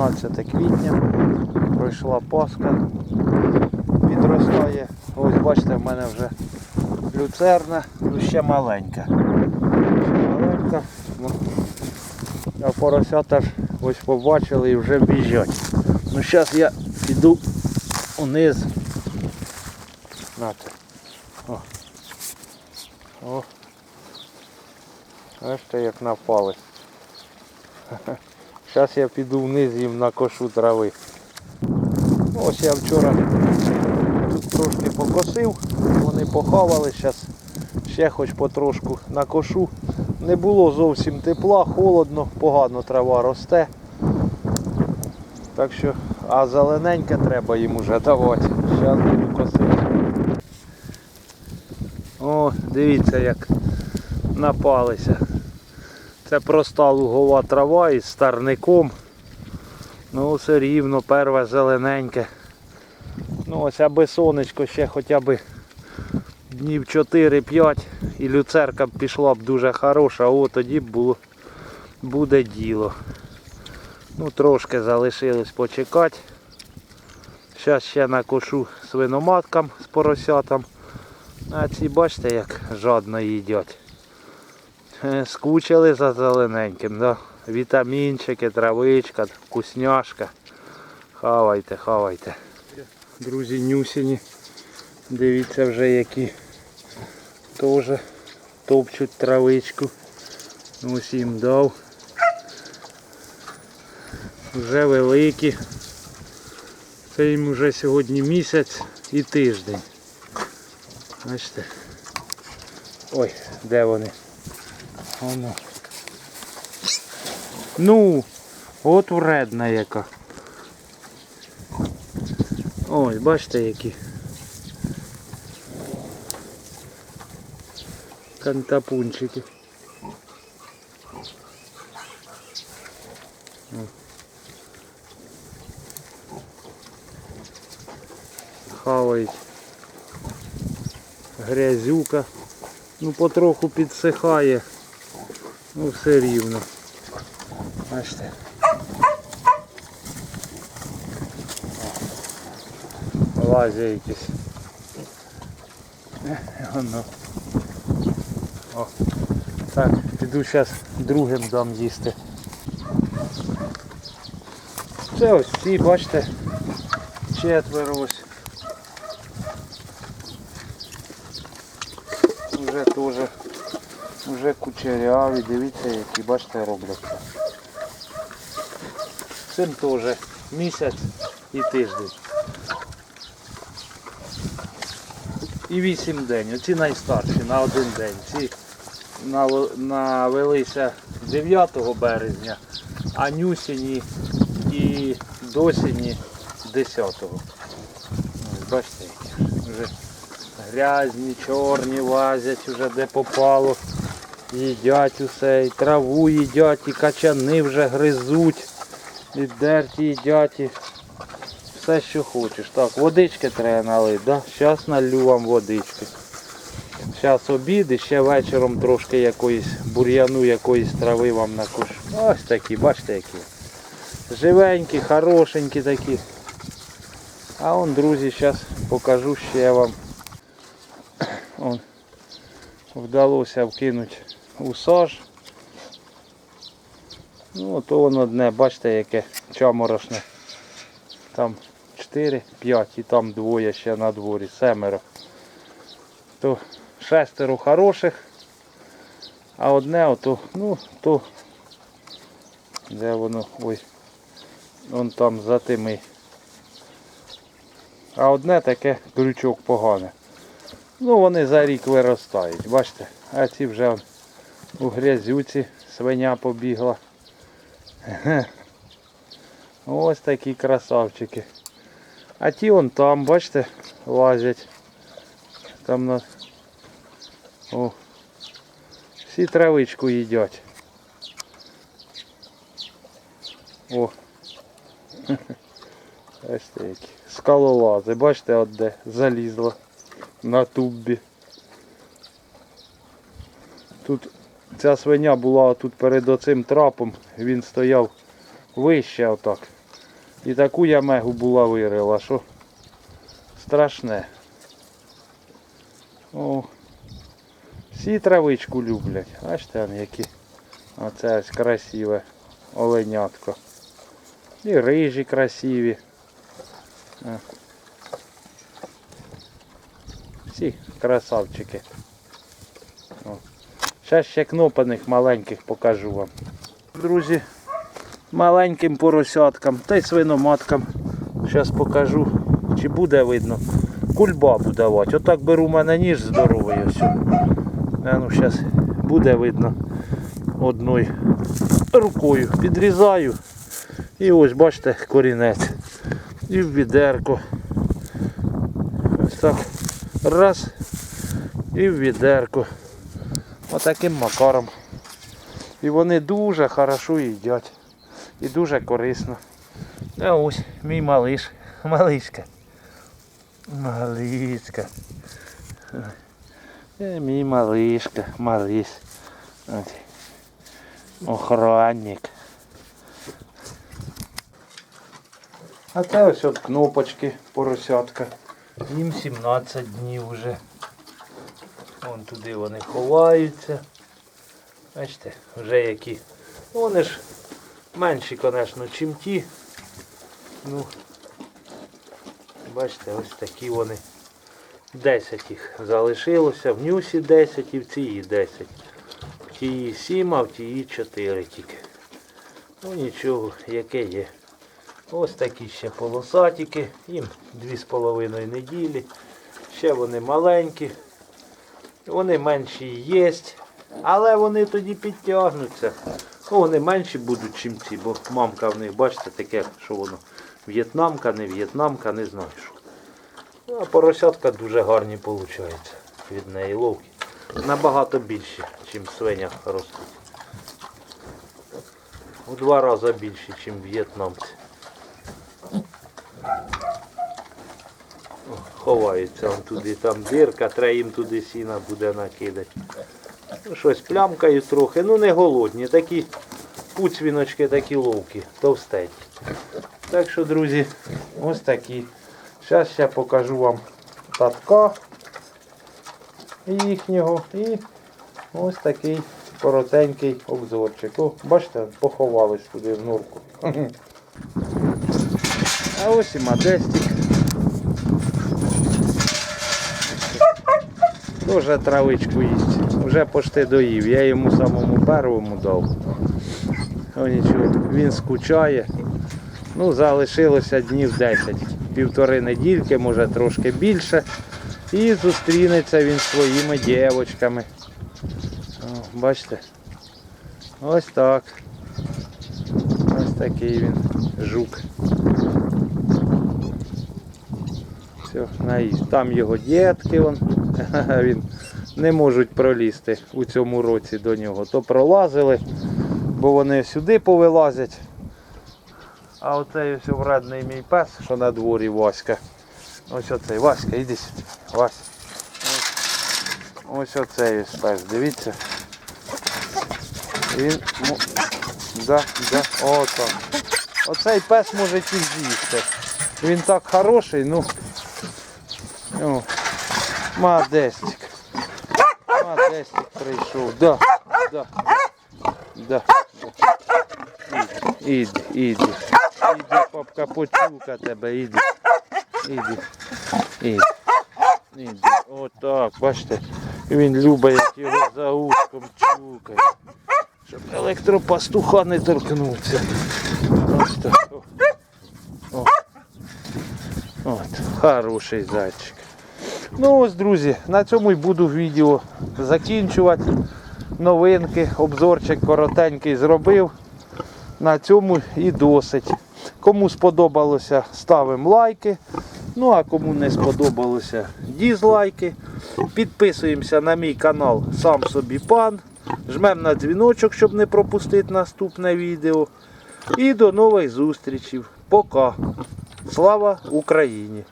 17 квітня. Пройшла Пасха. Підростає. Ось бачите, в мене вже люцерна, ну ще маленька. Ще маленька. Ну, а поросята ж ось побачили і вже біжать. Ну зараз я піду униз. Нате. О. О. Бачите, як напали. Зараз я піду вниз їм накошу трави. Ось я вчора тут трошки покосив, вони похавали, зараз ще хоч потрошку накошу. Не було зовсім тепла, холодно, погано трава росте. Так що, а зелененьке треба їм уже давати. Зараз буду косити. О, дивіться як напалися. Це проста лугова трава із старником. Ну все рівно, перве зелененьке. Ну ось аби сонечко ще хоча б днів 4-5 і люцерка б пішла б дуже хороша, о тоді б було, буде діло. Ну трошки залишилось почекати. Зараз ще накошу свиноматкам з поросятам. А ці бачите як жадно їдять. Скучили за зелененьким, да? Вітамінчики, травичка, вкусняшка. Хавайте, хавайте. Друзі, нюсіні. Дивіться вже які теж топчуть травичку. Ось їм дав. Вже великі. Це їм вже сьогодні місяць і тиждень. Бачите? Ой, де вони? Воно. Ну, от вредна яка. Ой, бачите які. Кантапунчики. Хавають. Грязюка. Ну потроху підсихає. Ну все рівно. Бачите. Лазять якісь. Воно. О. Так, піду зараз другим дам їсти. Це ось ці, бачите, четверо ось. Вже теж вже кучеряві, дивіться які, бачите, робляться. Цим теж місяць і тиждень. І вісім день. Оці найстарші на один день. Ці навелися 9 березня, а нюсіні і досіні 10-го. Бачите, які вже грязні, чорні лазять, вже де попало. Їдять усе, і траву їдять, і качани вже гризуть, і дерті їдять, і все що хочеш. Так, водички треба налити, да? Зараз налью вам водички. Зараз обід і ще вечором трошки якоїсь бур'яну, якоїсь трави вам накушу. Ось такі, бачите які. Живенькі, хорошенькі такі. А он, друзі, зараз покажу ще вам. Он, вдалося вкинути усаж. Ну, то воно одне, бачите, яке чаморошне. Там 4, 5 і там двоє ще на дворі, семеро. То шестеро хороших, а одне ото, ну, то де воно, ой, вон там за тими. А одне таке крючок погане. Ну вони за рік виростають, бачите, а ці вже он у грязюці свиня побігла. Ось такі красавчики. А ті вон там, бачите, лазять. Там на... О. Всі травичку їдять. О. Бачите які. Скалолази, бачите, от де залізла на тубі. Тут ця свиня була тут перед оцим трапом, він стояв вище отак. І таку ямегу була вирила, що страшне. О, всі травичку люблять. Бачите, он які. Оце ось красиве оленятко. І рижі красиві. Всі красавчики. Зараз ще кнопаних маленьких покажу вам. Друзі, маленьким поросяткам та й свиноматкам. Зараз покажу, чи буде видно. Кульбабу давати. Отак беру в мене ніж здоровий ось. Ну зараз буде видно одною рукою. Підрізаю. І ось бачите корінець. І в відерко. Ось так. Раз. І в відерко. Отаким макаром. І вони дуже хорошо їдять. І дуже корисно. А ось мій малиш. Малишка. Малишка. Е, мій малишка, малиш. Охранник. А це ось от кнопочки поросятка. Їм 17 днів вже. Вон туди вони ховаються. Бачите, вже які. Вони ж менші, звісно, чим ті. Ну, бачите, ось такі вони. 10 їх залишилося. В нюсі 10 і в цій 10. В тій 7, а в тій 4 тільки. Ну нічого, яке є. Ось такі ще полосатики. Їм 2,5 неділі. Ще вони маленькі. Вони менші є. Але вони тоді підтягнуться. Ну, вони менші будуть, чим ці, бо мамка в них, бачите, таке, що воно в'єтнамка, не в'єтнамка, не знаю що. Ну, а поросятка дуже гарні виходить від неї ловкі. Набагато більші, ніж в свинях ростуть. У два рази більші, ніж в'єтнамці. Ховаються вон туди, там дирка, треба їм туди сіна буде накидати. Ну, щось плямкають трохи, ну не голодні, такі пуцвіночки такі ловкі, товстенькі. Так що, друзі, ось такі. Зараз ще покажу вам татка їхнього і ось такий коротенький обзорчик. О, бачите, поховались туди в норку. А ось і модестик. Тоже травичку їсть. Вже почти доїв. Я йому самому первому дав. О, нічого, він скучає. Ну, залишилося днів 10. Півтори недільки, може трошки більше. І зустрінеться він своїми дівчатками. Бачите? Ось так. Ось такий він жук. Все, наїзд. Там його дітки, вон. він не можуть пролізти у цьому році до нього. То пролазили, бо вони сюди повилазять. А оцей ось вредний мій пес, що на дворі Васька. Ось оцей Васька, іди сюди. Вась. Ось, оцей ось пес, дивіться. Він. Да, да, о, так. Оцей пес може ті з'їсти. Він так хороший, ну. Мадестик. Мадестик прийшов. Да, да, да. Іди, іди. Іди, папка, почука тебе, іди. Іди. Іди. Іди. Отак, бачите. Він любить, як його за ушком чукає. Щоб електропастуха не торкнувся. Ось так. От, хороший зайчик. Ну ось, друзі, на цьому й буду відео закінчувати. Новинки, обзорчик коротенький зробив. На цьому і досить. Кому сподобалося, ставимо лайки. Ну а кому не сподобалося, дізлайки. Підписуємося на мій канал Сам собі пан. Жмемо на дзвіночок, щоб не пропустити наступне відео. І до нових зустрічей. Пока. Слава Україні!